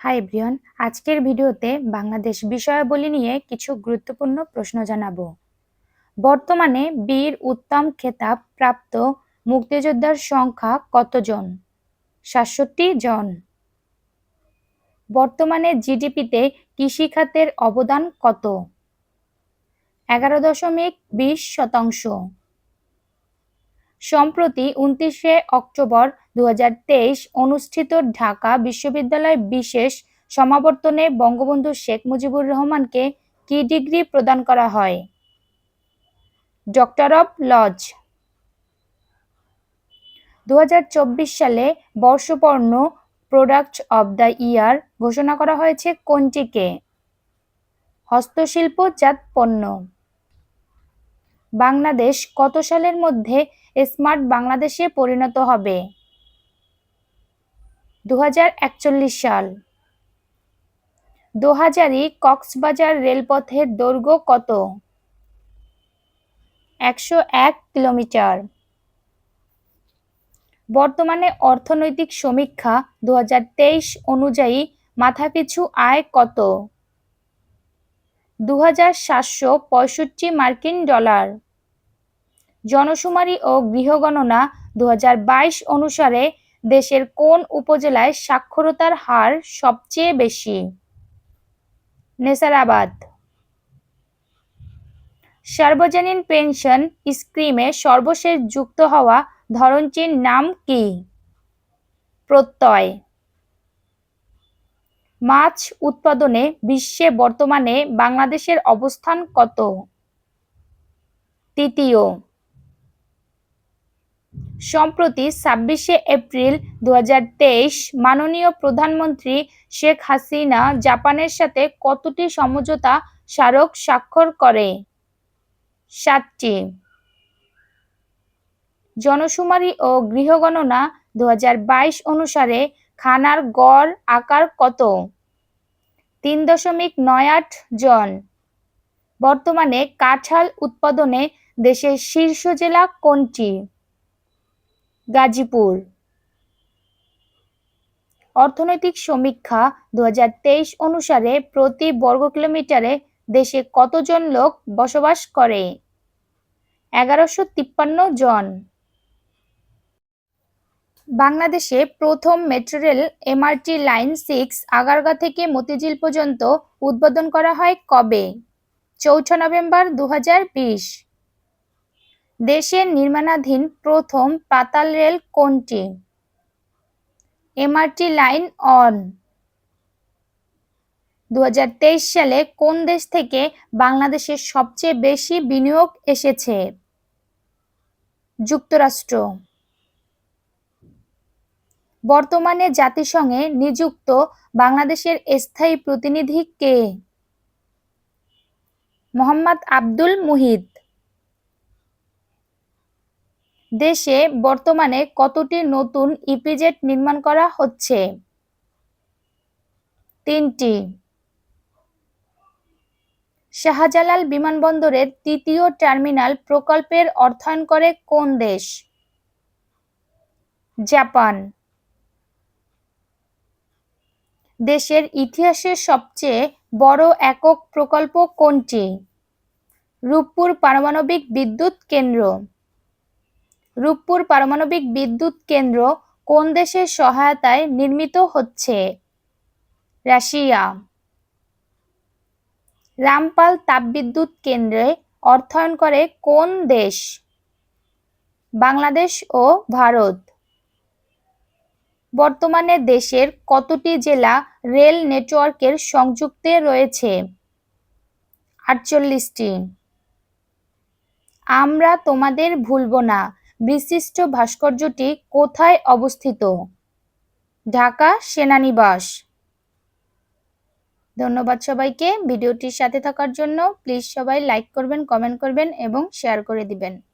Hi everyone আজকের ভিডিওতে বাংলাদেশ বিষয়াবলী নিয়ে কিছু গুরুত্বপূর্ণ প্রশ্ন জানাব। বর্তমানে বীর উত্তম খেতাব প্রাপ্ত মুক্তিযোদ্ধার সংখ্যা কতজন? সাতষট্টি জন। বর্তমানে জিডিপিতে কৃষিখাতের অবদান কত? এগারো দশমিক বিশ শতাংশ। সম্প্রতি উনত্রিশে অক্টোবর দু হাজার তেইশ অনুষ্ঠিত ঢাকা বিশ্ববিদ্যালয় বিশেষ সমাবর্তনে বঙ্গবন্ধু শেখ মুজিবুর রহমানকে কি ডিগ্রি প্রদান করা হয়? Doctor of laws. দু হাজার চব্বিশ সালে বর্ষপর্ণ প্রোডাক্ট অব দ্য ইয়ার ঘোষণা করা হয়েছে কোনটিকে? হস্তশিল্পজাত পণ্য। বাংলাদেশ কত সালের মধ্যে স্মার্ট বাংলাদেশে পরিণত হবে? দু হাজার একচল্লিশ সাল। দোহাজারি কক্সবাজার রেলপথের দৈর্ঘ্য কত? একশো এক কিলোমিটার। বর্তমানে অর্থনৈতিক সমীক্ষা দু হাজার তেইশ অনুযায়ী মাথাপিছু আয় কত? দু হাজার সাতশো পঁয়ষট্টি মার্কিন ডলার। জনশুমারি ও গৃহগণনা দু হাজার বাইশ অনুসারে দেশের কোন উপজেলায় সাক্ষরতার হার সবচেয়ে বেশি? নেসারাবাদ। সার্বজনীন পেনশন স্কিমে সর্বশেষ যুক্ত হওয়া ধরনটির নাম কি? প্রত্যয়। মাছ উৎপাদনে বিশ্বে বর্তমানে বাংলাদেশের অবস্থান কত? তৃতীয়, সম্প্রতি ছাব্বিশে এপ্রিল দু মাননীয় প্রধানমন্ত্রী শেখ হাসিনা জাপানের সাথে কতটি সমঝোতা স্মারক স্বাক্ষর করে? সাতটি জনশুমারি ও গৃহগণনা দু হাজার বাইশ অনুসারে খানার গড় আকার কত? তিন দশমিক নয় আট জন। বর্তমানে কাঁঠাল উৎপাদনে দেশের শীর্ষ জেলা কোনটি? গাজীপুর। অর্থনৈতিক সমীক্ষা দু হাজার তেইশ অনুসারে প্রতি বর্গ কিলোমিটারে দেশে কতজন লোক বসবাস করে? এগারোশো জন। বাংলাদেশে প্রথম metro rail MRT line six Agargaon থেকে মতিঝিল পর্যন্ত উদ্বোধন করা হয় কবে? চৌঠা নভেম্বর দু হাজার বিশ। দেশের নির্মাণাধীন প্রথম পাতাল রেল কোনটি? এমআরটি লাইন অন দু হাজার তেইশ সালে কোন দেশ থেকে বাংলাদেশে সবচেয়ে বেশি বিনিয়োগ এসেছে? যুক্তরাষ্ট্র। বর্তমানে জাতিসংঘে নিযুক্ত বাংলাদেশের স্থায়ী প্রতিনিধি কে? মোহাম্মদ আব্দুল মুহিত। দেশে বর্তমানে কতটি নতুন ইপিজেড নির্মাণ করা হচ্ছে? তিনটি। শাহজালাল বিমানবন্দরের তৃতীয় টার্মিনাল প্রকল্পের অর্থায়ন করে কোন দেশ? জাপান। দেশের ইতিহাসের সবচেয়ে বড় একক প্রকল্প কোনটি? রূপপুর পারমাণবিক বিদ্যুৎ কেন্দ্র। রূপপুর পারমাণবিক বিদ্যুৎ কেন্দ্র কোন দেশের সহায়তায় নির্মিত হচ্ছে? রাশিয়া। রামপাল তাপবিদ্যুৎ কেন্দ্রে অর্থায়ন করে কোন দেশ? বাংলাদেশ ও ভারত। বর্তমানে দেশের কতটি জেলা রেল নেটওয়ার্কের সংযুক্তে রয়েছে? আটচল্লিশটি। আমরা তোমাদের ভুলব না, বিশিষ্ট ভাস্কর্যটি কোথায় অবস্থিত? ঢাকা সেনানিবাস। ধন্যবাদ সবাইকে, ভিডিওটির সাথে থাকার জন্য প্লিজ সবাই লাইক করবেন, কমেন্ট করবেন এবং শেয়ার করে দিবেন।